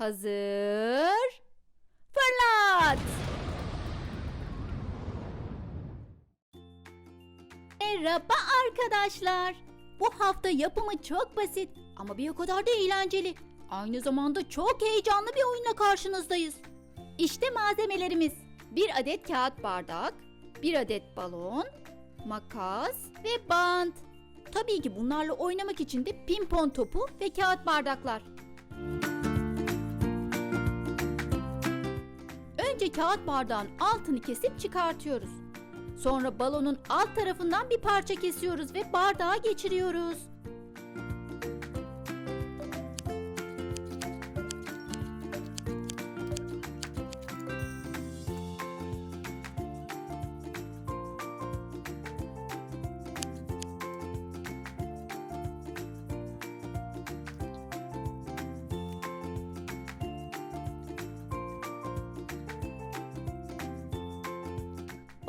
Hazır. Fırlat. Merhaba arkadaşlar. Bu hafta yapımı çok basit ama bir o kadar da eğlenceli. Aynı zamanda çok heyecanlı bir oyunla karşınızdayız. İşte malzemelerimiz. Bir adet kağıt bardak, bir adet balon, makas ve bant. Tabii ki bunlarla oynamak için de pimpon topu ve kağıt bardaklar. Önce kağıt bardağın altını kesip çıkartıyoruz. Sonra balonun alt tarafından bir parça kesiyoruz ve bardağa geçiriyoruz.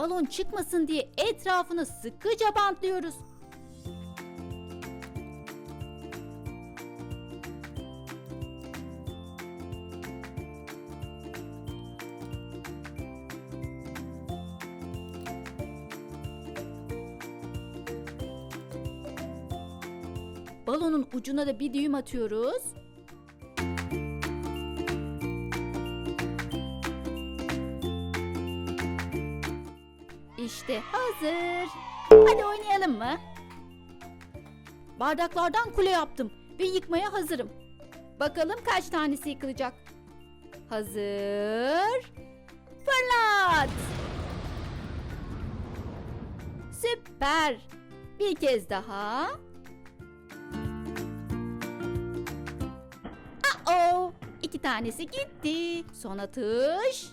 Balon çıkmasın diye etrafını sıkıca bantlıyoruz. Balonun ucuna da bir düğüm atıyoruz. İşte hazır. Hadi oynayalım mı? Bardaklardan kule yaptım ve yıkmaya hazırım. Bakalım kaç tanesi yıkılacak. Hazır. Fırlat. Süper. Bir kez daha. Aa, iki tanesi gitti. Son atış.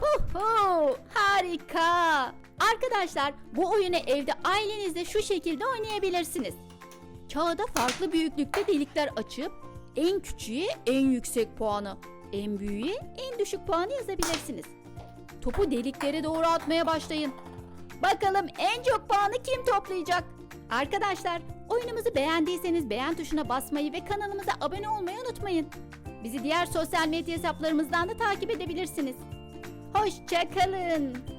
Huhu, harika. Arkadaşlar bu oyunu evde ailenizle şu şekilde oynayabilirsiniz. Kağıda farklı büyüklükte delikler açıp en küçüğe en yüksek puanı, en büyüğe en düşük puanı yazabilirsiniz. Topu deliklere doğru atmaya başlayın. Bakalım en çok puanı kim toplayacak? Arkadaşlar oyunumuzu beğendiyseniz beğen tuşuna basmayı ve kanalımıza abone olmayı unutmayın. Bizi diğer sosyal medya hesaplarımızdan da takip edebilirsiniz. Hoşçakalın.